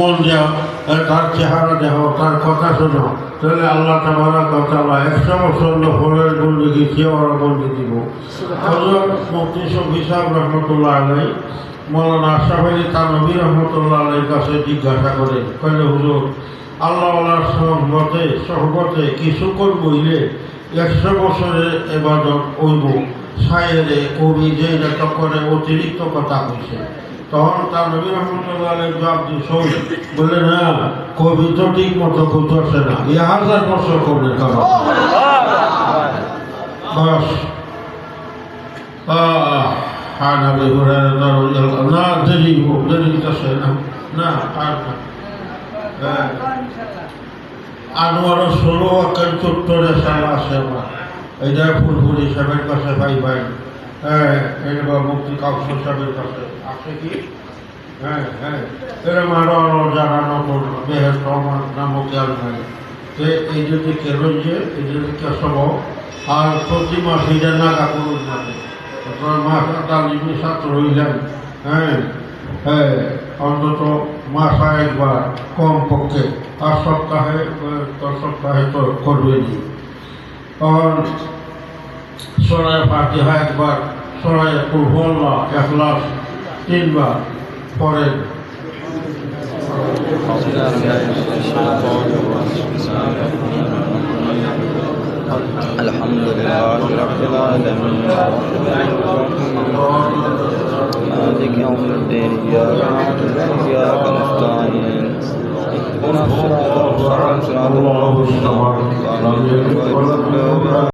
মন দেও তার চেহারা দেহ তার কথা শোনো তাহলে আল্লাহ তাবারা কথা একশো বছর ফলের বন্দিকে কেওয়ার বন্দি দিব। হজরত মুফতি শফি সাহেব রহমতুল্লাহ আলাই মৌলানা আশরাফ আলী তানবী রহমতুল্লাহ আলীর কাছে জিজ্ঞাসা করে কইলে হুজুর, আল্লাহ আল্লাহর সহবতে সহবতে কিছু করবইলে একশো বছরের এবাদত হইব। সায়েরে কবি যে করে অতিরিক্ত কথা কইছে। তখন তার নবী রহমতুল্লাহ আলী জবাব দিয়েছে বলে না কবি তো ঠিক মতো করতেছে না এ হাজার বছর করবে কারণ বাস عن ابي هريره رضي الله عنه لا دليل دليل تصحيح না আর না হ্যাঁ। আনোয়ার ষোলো আকার চত্বরে সাল আছে আমার এটা ফুলপুরি সাহেবের কাছে ভাই ভাই হ্যাঁ বা মুক্তি সাহেবের কাছে আছে কি? হ্যাঁ হ্যাঁ। এরকম আরও আরও যারা নতুন, বেহেস্ত, আমার নাই। তো এই যদি কেন যে, এই যদি কেসব আর প্রতি মাস এটা নাগা করুন মানে মাস তালিমি ছাত্র হইলেন হ্যাঁ হ্যাঁ অন্তত মাসা একবার কম পক্ষে আর সপ্তাহে সপ্তাহে তো করবেনি তখন সরাই ফাতিহা একবার সরাই কুরহল্লা এখলাস তিনবার পরেন الحمد لله رب العالمين مالك يوم الدين إياك نعبد وإياك نستعين اهدنا الصراط المستقيم صراط الله الذين